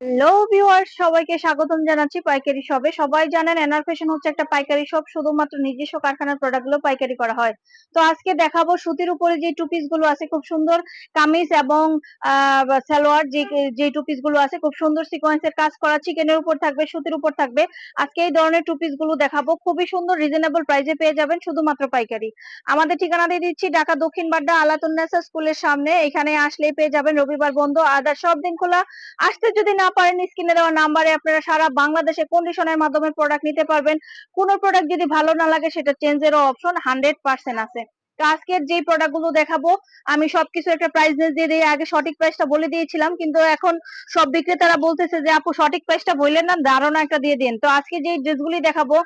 Hello viewers সবাইকে স্বাগতম জানাচ্ছি পাইকারি সবাই জানেন এনআর ফ্যাশন হচ্ছে একটা পাইকারি শুধুমাত্র নিজস্ব কারখানার প্রোডাক্টগুলো পাইকারি করা হয়। তো আজকে দেখাবো সুতির উপরে যে আছে, খুব সুন্দর কামিজ এবং সালোয়ার যে যে আছে, খুব সুন্দর সিকোয়েন্সের কাজ করা। চিকেনের উপর থাকবে, সুতির উপর থাকবে। আজকে এই ধরনের টু গুলো দেখাবো। খুবই সুন্দর রিজনেবল প্রাইসে পেয়ে যাবেন শুধুমাত্র পাইকারি। আমাদের ঠিকানা দিয়ে দিচ্ছি, ঢাকা দক্ষিণ বাড্ডা আলাতুন্নেসা স্কুলের সামনে। এখানে আসলেই পেয়ে যাবেন রবিবার বন্ধ, আদার সব দিন খোলা। আসতে যদি না পারেন স্ক্রিনে দেওয়া নাম্বারে, আপনারা সারা বাংলাদেশে কন্ডিশনের মাধ্যমে প্রোডাক্ট নিতে পারবেন। কোনো প্রোডাক্ট যদি ভালো না লাগে, সেটা চেঞ্জেরও অপশন হান্ড্রেড পার্সেন্ট আছে। আজকের যে প্রোডাক্টগুলো দেখাবো, আমি সবকিছু একটা প্রাইস দিয়ে দিয়ে আগে সঠিক প্রাইসটা বলে দিয়েছিলাম, কিন্তু এখন সব বিক্রেতারা বলতেছে যে, আপু, সঠিক প্রাইসটা বললেন না, ধারণা একটা দিয়ে দিন। তো আজকে যে ড্রেসগুলি দেখাবো,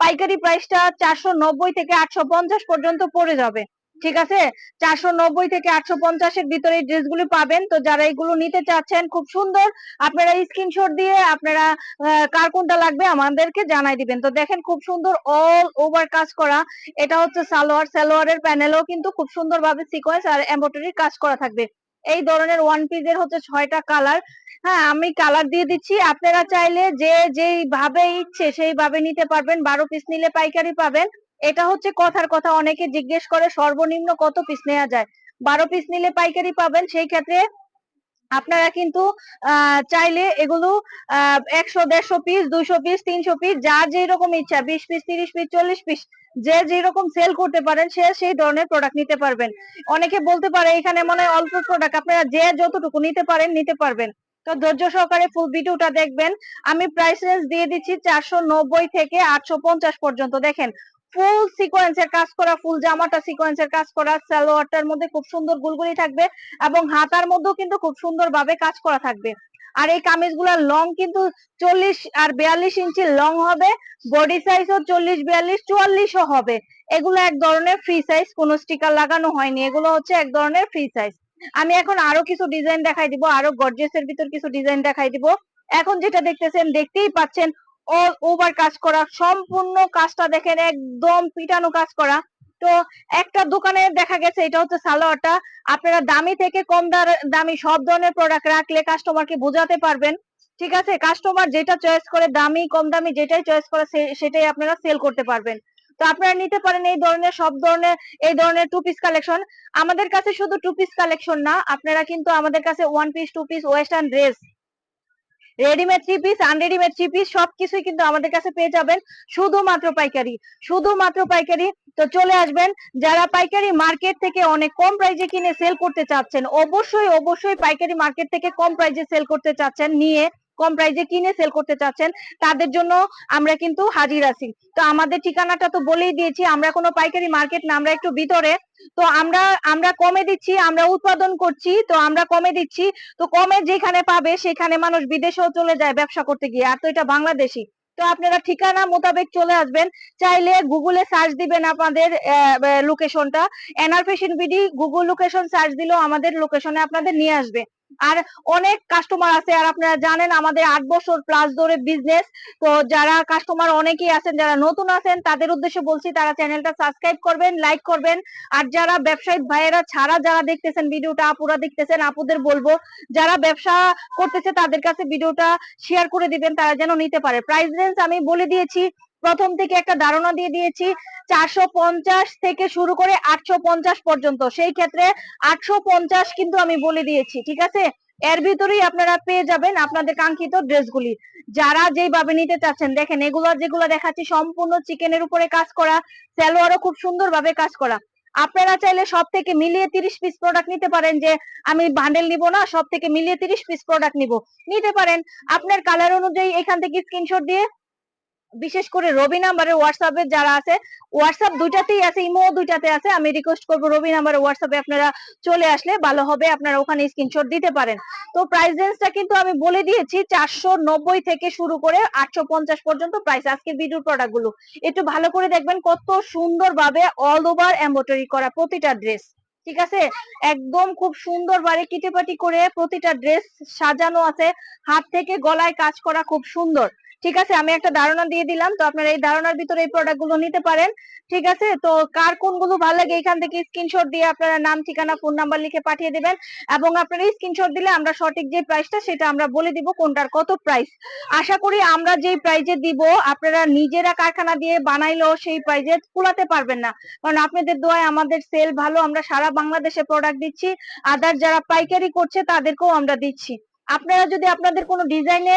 পাইকারি প্রাইসটা চারশো নব্বই থেকে আটশো পঞ্চাশ পর্যন্ত পড়ে যাবে। ঠিক আছে? চারশো নব্বই থেকে আটশো পঞ্চাশের ভিতরে এই ড্রেসগুলি পাবেন। তো যারা এগুলো নিতে চাচ্ছেন, খুব সুন্দর। আপনারা স্ক্রিনশট দিয়ে আপনারা কার কোনটা লাগবে আমাদেরকে জানাই দিবেন। তো দেখেন খুব সুন্দর অল ওভার কাজ করা। এটা হচ্ছে সালোয়ার। সালোয়ারের প্যানেলও কিন্তু খুব সুন্দর ভাবে সিকোয়েন্স আর এমব্রয়ডারি কাজ করা থাকবে। এই ধরনের ওয়ান পিসের হচ্ছে ছয়টা কালার হ্যাঁ আমি কালার দিয়ে দিচ্ছি। আপনারা চাইলে যে যেই ভাবে ইচ্ছে সেইভাবে নিতে পারবেন। বারো পিস নিলে পাইকারি পাবেন। এটা হচ্ছে কথার কথা। অনেকে জিজ্ঞেস করে, সর্বনিম্ন কত পিস নেওয়া যায়? বারো পিস নিলে পাইকারি পাবেন, সেই ক্ষেত্রে আপনারা কিন্তু চাইলে এগুলো একশো, দেড়শো পিস দুইশো পিস তিনশো পিস যার যেই রকম ইচ্ছা, বিশ পিস তিরিশ পিস চল্লিশ পিস যে যেরকম সেল করতে পারেন, সে সেই ধরনের প্রোডাক্ট নিতে পারবেন। অনেকে বলতে পারে, এখানে মনে হয় অল্প প্রোডাক্ট আপনারা যে যতটুকু নিতে পারেন, নিতে পারবেন। তো ধৈর্য সহকারে ফুল ভিডিওটা দেখবেন। আমি প্রাইস রেঞ্জ দিয়ে দিচ্ছি চারশো নব্বই থেকে আটশো পঞ্চাশ পর্যন্ত। দেখেন ফুল সিকোয়েন্সের কাজ করা, ফুল জামাটা সিকোয়েন্সের কাজ করা, সালোয়ারটার মধ্যে খুব সুন্দর গুলগুলি থাকবে এবং হাতার মধ্যেও কিন্তু খুব সুন্দর ভাবে কাজ করা থাকবে। আর এই কামিজগুলোর লং কিন্তু চল্লিশ আর বিয়াল্লিশ ইঞ্চি লং হবে বডি সাইজও চল্লিশ, বিয়াল্লিশ, চুয়াল্লিশও হবে। এগুলো এক ধরনের ফ্রি সাইজ কোনো স্টিকার লাগানো হয়নি, এগুলো হচ্ছে এক ধরনের ফ্রি সাইজ আমি এখন আরও কিছু ডিজাইন দেখাই দিব, আরও গর্জেসের ভিতর কিছু ডিজাইন দেখাই দিব। এখন যেটা দেখতেছেন, দেখতেই পাচ্ছেন অল ওভার কাজ করা, সম্পূর্ণ কাজটা দেখেন একদম পিটানো কাজ করা। তো একটা দোকানে দেখা গেছে, এটা হচ্ছে সালোয়ারটা। আপনারা দামি থেকে কম দামি সব ধরনের প্রোডাক্ট রাখলে কাস্টমারকে বোঝাতে পারবেন। ঠিক আছে? কাস্টমার যেটা চয়েস করে, দামি, কম দামি যেটাই চয়েস করে সেটাই আপনারা সেল করতে পারবেন। তো আপনারা নিতে পারেন এই ধরনের, সব ধরনের, এই ধরনের টু পিস কালেকশন আমাদের কাছে শুধু টু পিস কালেকশন না, আপনারা কিন্তু আমাদের কাছে one piece two piece western dress readymade three piece unreadymade three piece সবকিছুই কিন্তু আমাদের কাছে পেয়ে যাবেন। শুধুমাত্র পাইকারি শুধুমাত্র পাইকারি। তো চলে আসবেন, যারা পাইকারি মার্কেট থেকে অনেক কম প্রাইজে কিনে সেল করতে চাচ্ছেন, অবশ্যই অবশ্যই পাইকারি মার্কেট থেকে কম প্রাইজে সেল করতে চাচ্ছেন, নিয়ে কম প্রাইজে কিনে সেল করতে চাচ্ছেন, তাদের জন্য আমরা কিন্তু হাজির আছি। তো আমাদের ঠিকানাটা তো বলেই দিয়েছি, আমরা কোনো পাইকারি মার্কেট না, আমরা একটু ভিতরে। তো আমরা আমরা কমে দিচ্ছি, আমরা উৎপাদন করছি, তো আমরা কমে দিচ্ছি। তো কমে যেখানে পাবে, সেখানে মানুষ বিদেশেও চলে যায় ব্যবসা করতে গিয়ে। আর তো এটা বাংলাদেশি। তো আপনারা ঠিকানা মোতাবেক চলে আসবেন। চাইলে গুগলে সার্চ দিবেন আপনাদের লোকেশনটা NR fashion BD Google location search দিলেও আমাদের লোকেশনে আপনাদের নিয়ে আসবে। আর অনেক কাস্টমার আছে আর আপনারা জানেন আমাদের আট বছর প্লাস ধরে বিজনেস তো যারা কাস্টমার অনেকেই আছেন, যারা নতুন আছেন, তাদের উদ্দেশ্যে বলছি তারা চ্যানেলটা সাবস্ক্রাইব করবেন লাইক করবেন। আর যারা ব্যবসায়ী ভাইয়েরা ছাড়া যারা দেখতেছেন ভিডিওটা, আপুরা দেখতেছেন, আপুদের বলব, যারা ব্যবসা করতেছে তাদের কাছে ভিডিওটা শেয়ার করে দিবেন, তারা যেন নিতে পারে। প্রাইস রেঞ্জ আমি বলে দিয়েছি প্রথম থেকে একটা ধারণা দিয়ে দিয়েছি, চারশো পঞ্চাশ থেকে শুরু করে আটশো পঞ্চাশ পর্যন্ত। সেই ক্ষেত্রে আটশো পঞ্চাশ কিন্তু আমি বলে দিয়েছি, ঠিক আছে? এর ভিতরেই আপনারা পেয়ে যাবেন আপনাদের কাঙ্ক্ষিত ড্রেসগুলি। যারা যেইভাবে নিতে চাচ্ছেন, দেখেন এগুলো যেগুলো দেখাচ্ছি, সম্পূর্ণ চিকেনের উপরে কাজ করা স্যালোয়ারও খুব সুন্দরভাবে কাজ করা। আপনারা চাইলে সব থেকে মিলিয়ে তিরিশ পিস প্রোডাক্ট নিতে পারেন যে, আমি বান্ডেল নিব না সব থেকে মিলিয়ে তিরিশ পিস প্রোডাক্ট নিব। নিতে পারেন। আপনার কালার অনুযায়ী এখান থেকে স্ক্রিনশট দিয়ে বিশেষ করে রবি নাম্বারে হোয়াটসঅ্যাপে যারা আছে হোয়াটসঅ্যাপ দুইটাতেই আছে ইমো দুইটাতে আছে, আমি রিকোয়েস্ট করব রবি নাম্বারে হোয়াটসঅ্যাপে আপনারা চলে আসলে ভালো হবে, আপনারা ওখানে স্ক্রিনশট দিতে পারেন। তো প্রাইস রেঞ্জটা কিন্তু আমি বলে দিয়েছি চারশো নব্বই থেকে শুরু করে আটশো পঞ্চাশ পর্যন্ত প্রাইস আজকের ভিডিওর প্রোডাক্টগুলো। একটু ভালো করে দেখবেন কত সুন্দর ভাবে অল ওভার এম্ব্রয়ডারি করা প্রতিটা ড্রেস ঠিক আছে? একদম খুব সুন্দর বাড়ি কিটেপাটি করে প্রতিটা ড্রেস সাজানো আছে, হাত থেকে গলায় কাজ করা খুব সুন্দর। ঠিক আছে? আমি একটা ধারণা দিয়ে দিলাম। তো আপনারা এই ধারণার ভিতরে এই প্রোডাক্টগুলো নিতে পারেন। ঠিক আছে? তো কার কোনগুলো ভালো লাগে এখান থেকে স্ক্রিনশট দিয়ে আপনারা নাম, ঠিকানা ফোন নাম্বার লিখে পাঠিয়ে দেবেন। এবং আপনারা স্ক্রিনশট দিলে আমরা সঠিক যে প্রাইসটা সেটা আমরা বলে দিব কোনটার কত প্রাইস আশা করি আমরা যেই প্রাইজে দিব, আপনারা নিজেরা কারখানা দিয়ে বানাইলেও সেই প্রাইজে কুলাতে পারবেন না। কারণ আপনাদের দোয়ায় আমাদের সেল ভালো, আমরা সারা বাংলাদেশে প্রোডাক্ট দিচ্ছি। আদার যারা পাইকারি করছে তাদেরকেও আমরা দিচ্ছি। আপনারা যদি আপনাদের কোনো ডিজাইনে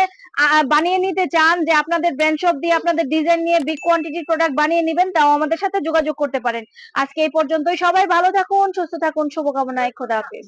বানিয়ে নিতে চান যে আপনাদের ব্র্যান্ড শপ দিয়ে আপনাদের ডিজাইন নিয়ে বিগ কোয়ান্টিটি প্রোডাক্ট বানিয়ে নেবেন, তাও আমাদের সাথে যোগাযোগ করতে পারেন। আজকে এই পর্যন্তই। সবাই ভালো থাকুন, সুস্থ থাকুন। শুভকামনায় খোদা হাফেজ।